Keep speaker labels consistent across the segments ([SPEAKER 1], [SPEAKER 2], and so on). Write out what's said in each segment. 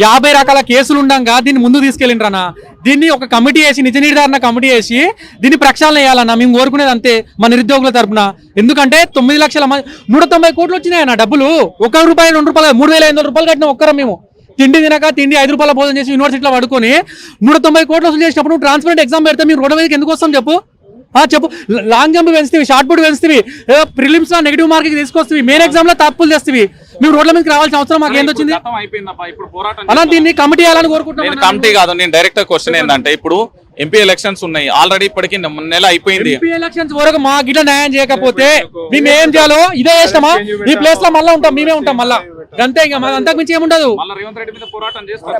[SPEAKER 1] యాభై రకాల కేసులు ఉండగా దీన్ని ముందు తీసుకెళ్ళిండ్రనా దీన్ని ఒక కమిటీ వేసి నిజ నిర్ధారణ కమిటీ వేసి దీన్ని ప్రక్షాళన చేయాలన్నా. మేము కోరుకునేది అంతే మన నిరుద్యోగుల తరపున. ఎందుకంటే తొమ్మిది లక్షల నూట తొంభై కోట్లు వచ్చినాయన్న డబ్బులు. ఒక రూపాయి రెండు రూపాయలు మూడు వేల ఐదు వందల రూపాయలు కట్టిన ఒక్కరం మేము. తిండి తినక తిండి ఐదు రూపాయల భోజనం చేసి యూనివర్సిటీలో పడుకొని నూట తొంభై కోట్లు వసూలు చేసినప్పుడు ట్రాన్స్పరెంట్ ఎగ్జామ్ పెడితే మీరు రోడ్డు మీదకి ఎందుకు వస్తాం చెప్పు? చెప్పు. లాంగ్ జంప్ పెంచుతీవి షార్ట్ పుట్ పెంచుతీవి ప్రిలిమ్స్లో నెగిటివ్ మార్కింగ్ తీసుకొస్తావి మెయిన్ ఎగ్జామ్లో తప్పులు చేస్తేవి మేము రోడ్ల మీదకి రావాల్సిన అవసరం మాకు ఏంది వచ్చింది?
[SPEAKER 2] గతం అయిపోయిందప్పా ఇప్పుడు పోరాటం
[SPEAKER 1] అలా దీన్ని కమిటీ చేయాలని
[SPEAKER 2] నేను
[SPEAKER 1] కోరుకుంటున్నాను
[SPEAKER 2] కమిటీ కాదు నేను డైరెక్ట్ క్వశ్చన్ ఏంటంటే ఇప్పుడు ఎంపీ ఎలక్షన్స్ ఉన్నాయి ఆల్రెడీ ఇప్పటికి నెల అయిపోయింది.
[SPEAKER 1] ఎంపీ ఎలక్షన్స్ వరకు మా గిట్ల న్యాయం చేయకపోతే మేము ఏం చేయాలో ఇదే చేస్తామా? ఈ ప్లేస్లో మళ్ళీ ఉంటాం మేమే ఉంటాం మళ్ళా. అంతే ఇంకా మాకు అంతకు మించి ఏముండదు.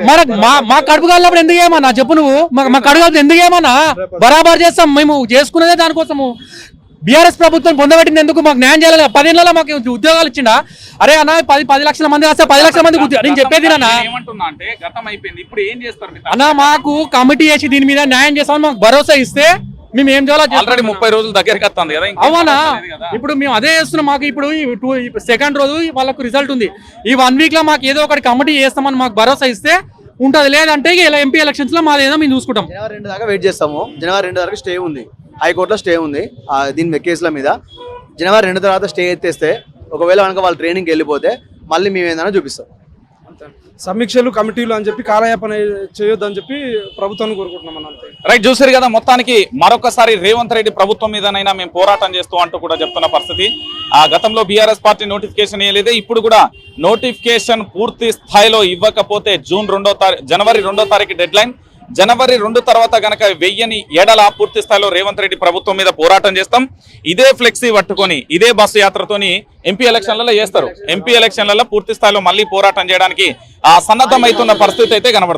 [SPEAKER 1] మన మా కడుపు కాలినప్పుడు ఎందుకు ఏమన్నా? చెప్పు నువ్వు. మా కడుపు కాలినప్పుడు ఎందుకు ఏమన్నా? బరాబర్ చేస్తాం మేము. చేసుకునేదే దానికోసము. బీఆర్ఎస్ ప్రభుత్వం పొందబెట్టింది ఎందుకు? మాకు న్యాయం చేయాలి పదేళ్ళలో మాకు ఉద్యోగాలు ఇచ్చిండా? అరే అన్న పది పది లక్షల మంది వస్తే పది లక్షల మంది ఉద్యోగం నేను చెప్పేది
[SPEAKER 2] మీరు?
[SPEAKER 1] అన్న మాకు కమిటీ చేసి దీని మీద న్యాయం చేస్తామని మాకు భరోసా ఇస్తే మేము ఏం చేయాలో.
[SPEAKER 2] ఆల్రెడీ ముప్పై రోజులు దగ్గరికి వస్తుంది కదా ఇంకేం
[SPEAKER 1] అవునా. ఇప్పుడు మేము అదే చేస్తున్నాం మాకు ఇప్పుడు ఈ టూ సెకండ్ రోజు వాళ్ళకు రిజల్ట్ ఉంది. ఈ వన్ వీక్లో మాకు ఏదో ఒకటి కమిటీ చేస్తామని మాకు భరోసా ఇస్తే ఉంటది. లేదంటే ఇలా ఎంపీ ఎలక్షన్స్లో మాది ఏదో మేము చూసుకుంటాం.
[SPEAKER 3] జనవరి రెండు దాకా వెయిట్ చేస్తాము. జనవరి రెండు వరకు స్టే ఉంది. హైకోర్టులో స్టే ఉంది. ఆ దీని కేసుల మీద. జనవరి రెండు తర్వాత స్టే ఎత్తేస్తే ఒకవేళ కనుక వాళ్ళు ట్రైనింగ్కి వెళ్ళిపోతే మళ్ళీ మేము ఏందన్నా చూపిస్తాం.
[SPEAKER 4] సమీక్షలు కమిటీలు అని చెప్పి కాలయాపన చేయొద్దని చెప్పి ప్రభుత్వాన్ని కోరుకుంటున్నాం అంతే.
[SPEAKER 2] రైట్ చూసారు కదా మొత్తానికి మరొకసారి రేవంత్ రెడ్డి ప్రభుత్వం మీదనైనా మేము పోరాటం చేస్తూ అంటూ కూడా చెప్తున్న పరిస్థితి. ఆ గతంలో బీఆర్ఎస్ పార్టీ నోటిఫికేషన్ ఇవ్వలేదే ఇప్పుడు కూడా నోటిఫికేషన్ పూర్తి స్థాయిలో ఇవ్వకపోతే జూన్ రెండో తారీఖు జనవరి రెండో తారీఖు డెడ్ లైన్ జనవరి రెండు తర్వాత గనక వెయ్యని ఏడల పూర్తి స్థాయిలో రేవంత్ రెడ్డి ప్రభుత్వం మీద పోరాటం చేస్తాం. ఇదే ఫ్లెక్సీ పట్టుకొని ఇదే బస్సు యాత్రతోని ఎంపీ ఎలక్షన్లలో చేస్తారు ఎంపీ ఎలక్షన్లలో పూర్తి స్థాయిలో మళ్ళీ పోరాటం చేయడానికి ఆ సన్నద్ధమవుతున్న పరిస్థితి అయితే కనబడుతుంది.